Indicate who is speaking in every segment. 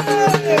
Speaker 1: तर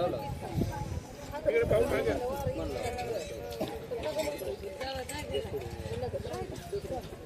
Speaker 2: Thank you.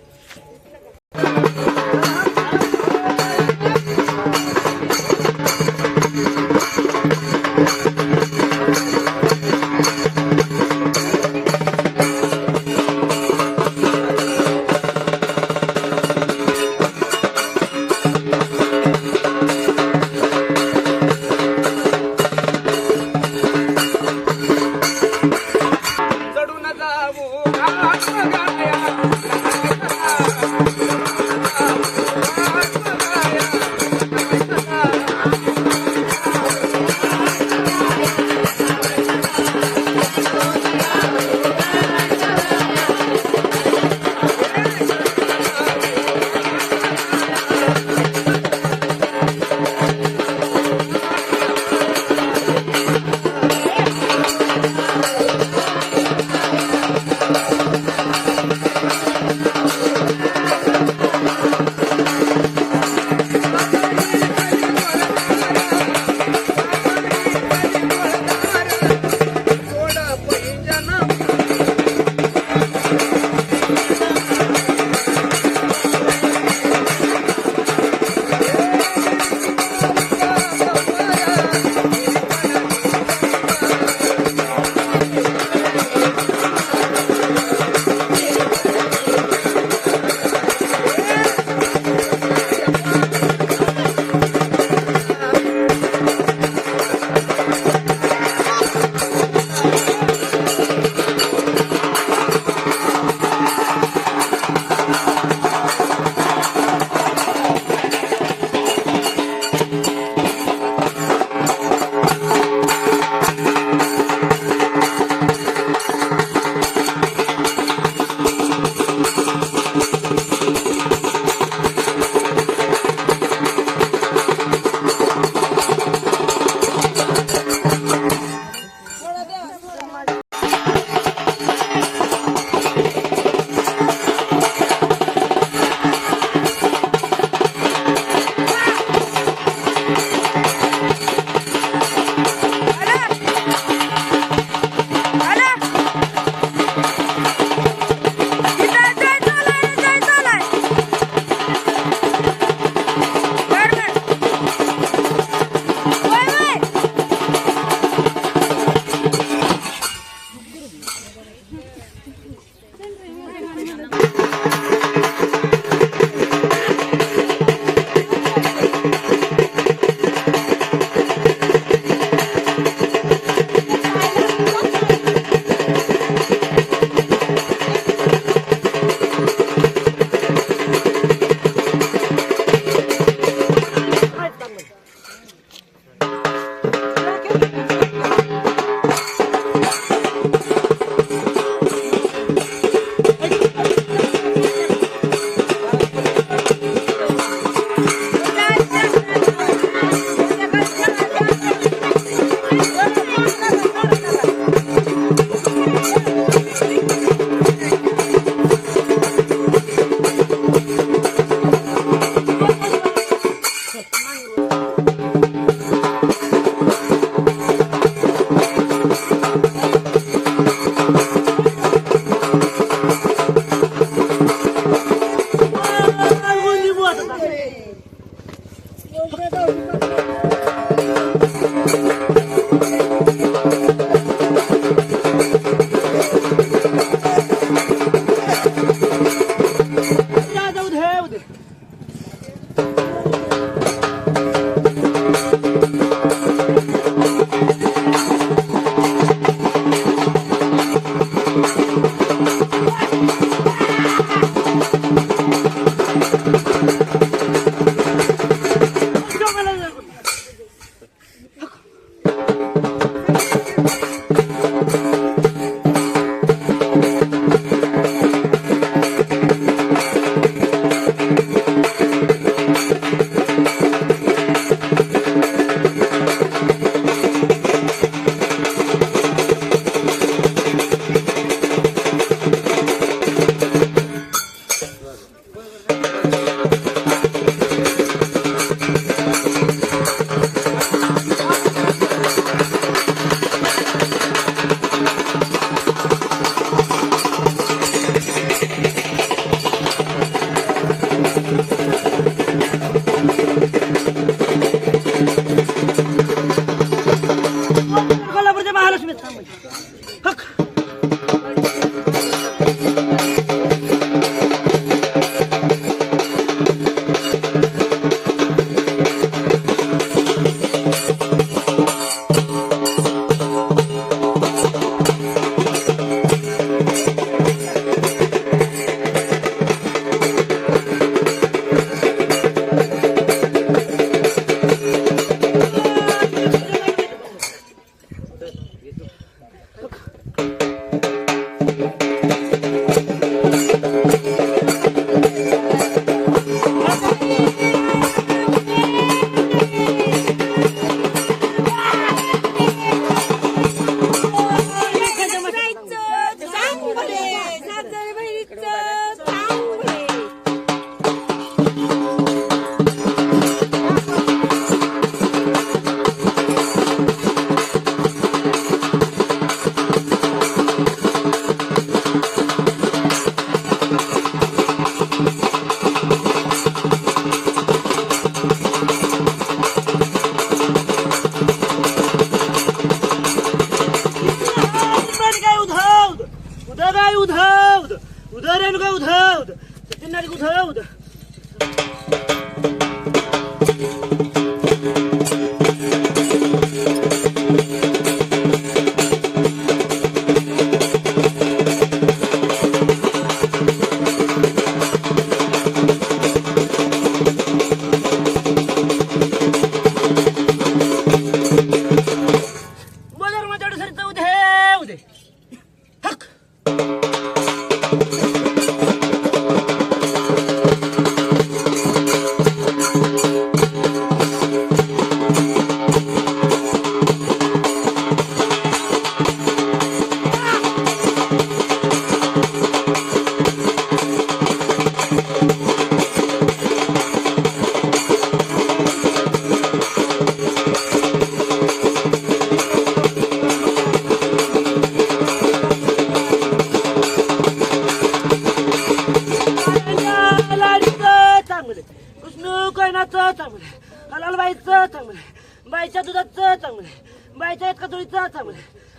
Speaker 2: हक लाडीचं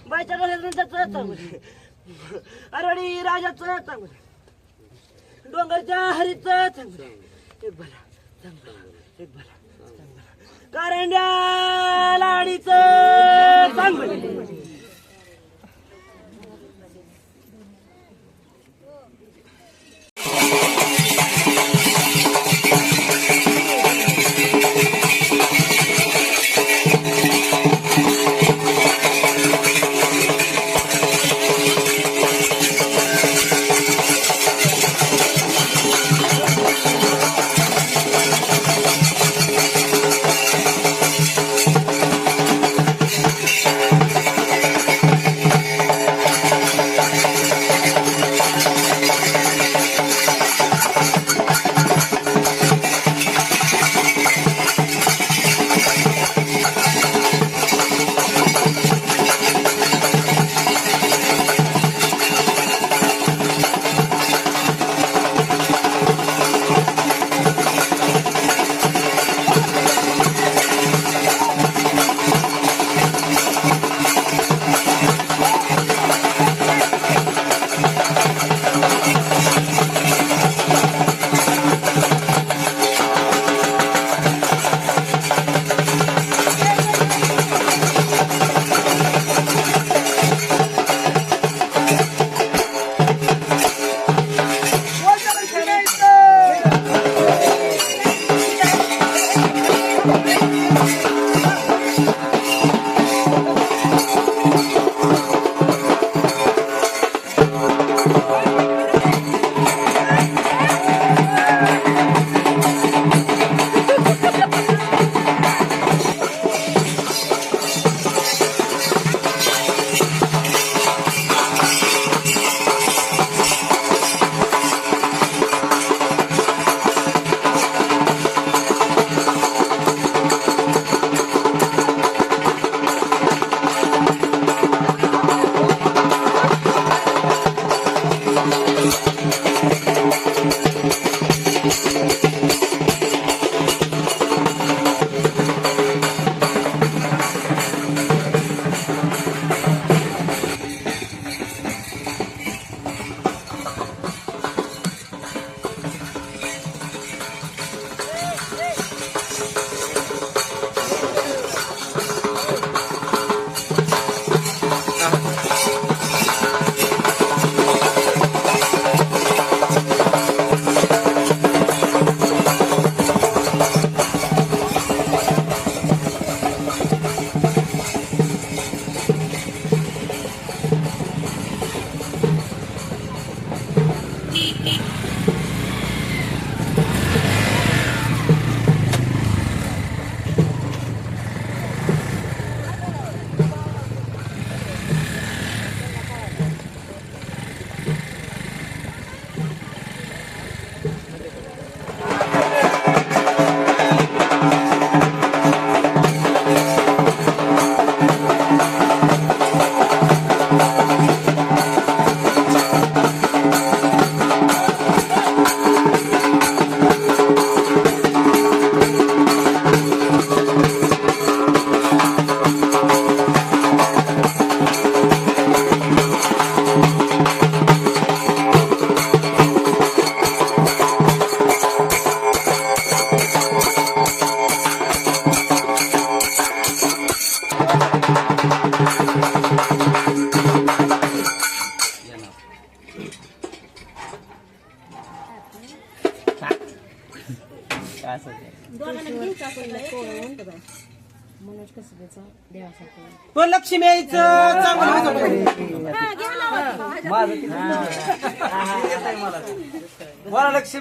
Speaker 2: बायच्या डोळ्यात चांगलं अरवडी राजाचं चांगलं डोंगरच्या हरीचं चांगलं एक भला एक भला चांगला कारंड्या लाडीचं चांगलं.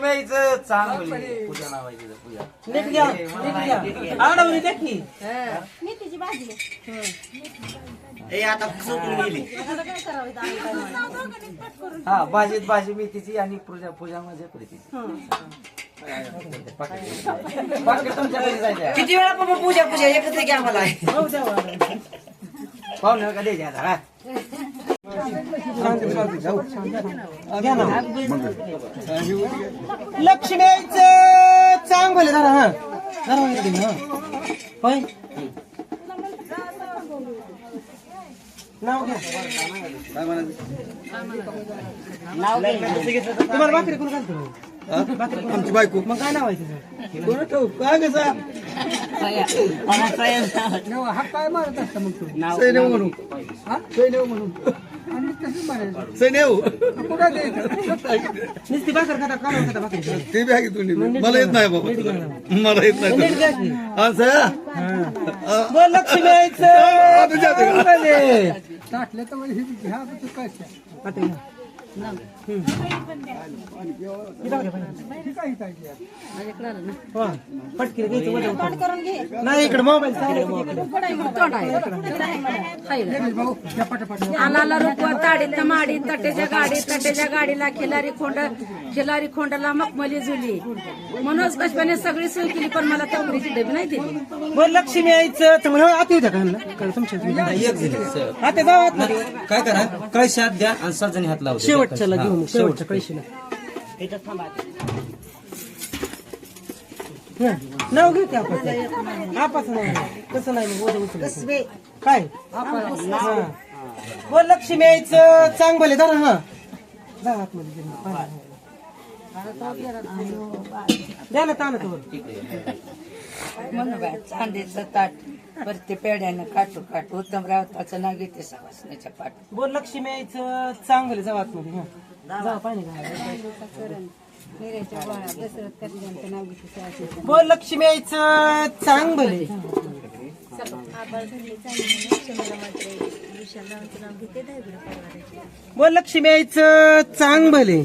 Speaker 3: यायचं चांगलं
Speaker 1: पूजा नावायची पूजा
Speaker 3: नीट घ्या नीट घ्या
Speaker 4: मेथीची भाजी
Speaker 1: आता गेली हा भाजीत भाजी मेथीची आणि पूजा पूजा माझ्या प्रीतीची
Speaker 5: किती वेळा पण पूजा पूजा एकत्र घ्या मला
Speaker 1: पाहुणे का द्यायचे आता
Speaker 3: घ्या ना लक्ष्मी यायचं चांगलं जरा हा. जरा इकडे हा. होय नाव घ्या. तुम्हाला भाकरी कोण घालतो? आमची बायको. मग काय नाव आहे तिचं कोण ठेवू? काय कसा हा काय मारत असता मग तू सैन्य म्हणून. सैन्य म्हणून. सैन्य नुसती भाकर खाता का खाता भाकरी
Speaker 6: ते बी आहे तुम्ही मला येत नाही बाबा. मला येत नाही. हा,
Speaker 3: लक्ष्मी यायचं आता घ्या. हा, पटकीने घ्यायचं वजन करून. नाही इकडे. मोबाईल
Speaker 4: आलाला रुपवा ताडीत माडी तटेच्या गाडी तटेच्या गाडीला खिलारी खोंड खिलारी खोंडाला मखमली झुली मनोज कशपाने सगळी सोय केली पण मला तवरीची डबी नाही दिली.
Speaker 3: बोल लक्ष्मी यायचं तर म्हणा आत येऊ द्या का तुमच्या आता जाऊ आतमध्ये.
Speaker 1: काय करा? कळशात द्या आणि सजनी हात लावू
Speaker 3: शेवटच्याला घेऊ मग शेवटच्या कळशीला हं, नाव घेऊ ते आपण आपाचं नाव कसं नाही मग ओझं उचलायचं. काय हो लक्ष्मी यायचं चांग भले धरा हा जा आतमध्ये दे ना, पाणी. द्या ना ताना
Speaker 5: म्हणून बाय चांदीचं ताट वरती पेड्यानं काटू काटू उत्तम रावताचं नाव घेते सवासण्याच्या पाठ
Speaker 3: बोल लक्ष्मी यायचं चांगलं जाऊ आतमध्ये जा पाणी घाला. बोल लक्ष्मी यायचं चांग भले बोल लक्ष्मी यायचं चांग भले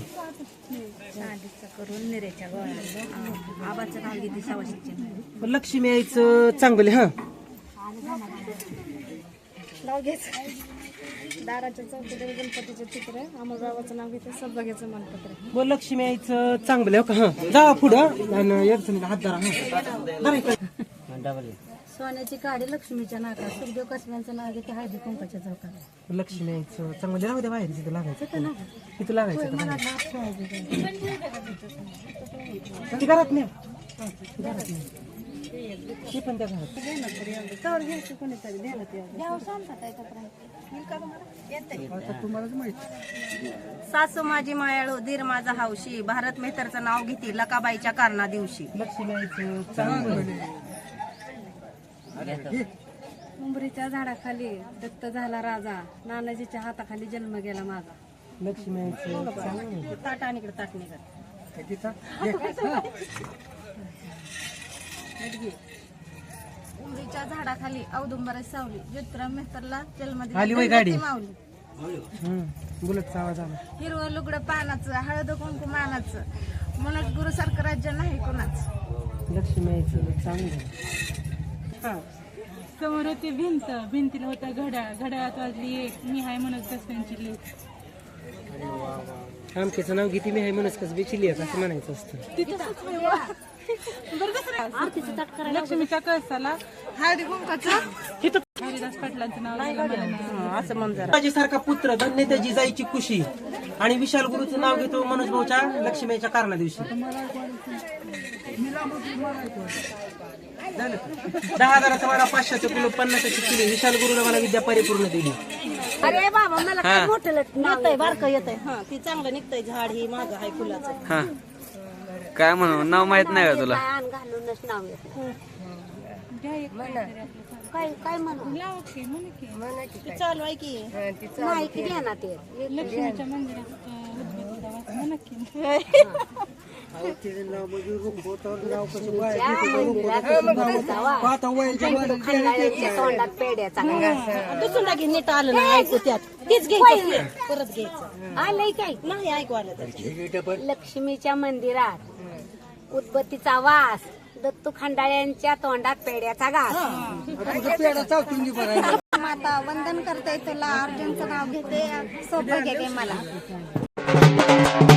Speaker 3: लक्ष्मी यायचं चांग भले हा.
Speaker 7: दाराच्या चौकीवर गणपतीचे चित्र अमररावाचं नाव घेते सौभाग्याचं मानपत्र.
Speaker 3: बोल लक्ष्मी यायचं चांग भले हो का? हा. जा पुढं. आणि अडचणीला हात धरा हा. धरा इकडे.
Speaker 4: सोन्याची काडी लक्ष्मीच्या नाका सुखदेव कसब्यांचं नाव घेते हळदी कुंकाच्या चौकाला
Speaker 3: लक्ष्मी यायचं चांग भले राहू द्या बाहेर तिथं लागायचं तिथं लागायचं का? बाहेर? ती घरात नाही ती घरात नाही? ती पण त्या घरात.
Speaker 4: सासू माझी मायाळू धीर माझा हौशी भारत मेहतरचं नाव घेते लकाबाईच्या कारणा दिवशी
Speaker 7: उंबरीच्या झाडाखाली दत्त झाला राजा. नानाजीच्या हाताखाली जन्म गेला माझा.
Speaker 3: लक्ष्मी
Speaker 4: ताट आणि इकडे ताट निघत. उंबरीच्या झाडाखाली औदुंबराची सावली. ज्योतिराम मेहतरला.
Speaker 3: आली वय गाडी?
Speaker 4: माऊली
Speaker 3: हम्म बुलेटचा आवाज आला
Speaker 4: हिरवं लुगडं पानाचं हळद कुंकू मानाचं. मनोज गुरु सारखं राज्य नाही कोणाचं.
Speaker 3: लक्ष्मी यायचं चांग भले हा.
Speaker 8: समोर होती भिंत. भिंतीला होता घड्याळ. घड्याळात वाजली एक. मी हाय म्हणत कसब्यांची लेख
Speaker 3: आमच्याचं नाव घेते मी आहे म्हणूनच कसं बेचिली असं म्हणायचं असतं.
Speaker 8: लक्ष्मीच्या कळसाला हळदी कुंकाचं हरिदास पाटलांचं नाव.
Speaker 4: असं म्हणतात
Speaker 3: माझ्यासारखा पुत्र धन्य त्याची जायची खुशी आणि विशाल गुरुचं नाव घेतो मनोज भाऊच्या लक्ष्मीच्या कारणा दिवशी. झालं. दहा हजाराचा मला पाचशेचं किलो पन्नासाची किलो विशाल गुरुला मला विद्या परिपूर्ण दिली.
Speaker 4: अरे बाबा मला काय मोठं येतंय बारकं येतंय. हा ती चांगलं निघतंय झाड ही माझं आहे फुलाचं.
Speaker 9: हा. काय म्हणू नाव माहीत नाही का तुला?
Speaker 4: कान घालूनच नाव येतं काय काय म्हणू?
Speaker 8: लावा की, म्हणा की.
Speaker 4: ती चालू आहे की. नाही की द्या ना ते.
Speaker 8: लक्ष्मीच्या मंदिरात अं, उद्बत्ती लावा. म्हणा की.
Speaker 10: तोंडात पेड्याचा
Speaker 2: दुसरं घे नीट आलं नाही ऐकू त्यात. तीच घ्यायचं. परत घ्यायचं.
Speaker 10: आलंय काय?
Speaker 2: नाही ऐकू आलं तर
Speaker 10: लक्ष्मीच्या मंदिरात उदबत्तीचा वास दत्तू खंडाळ्यांच्या तोंडात पेड्याचा घास. माता वंदन करते तुला. अर्जुनचं नाव घेते. सोपं घेते मला.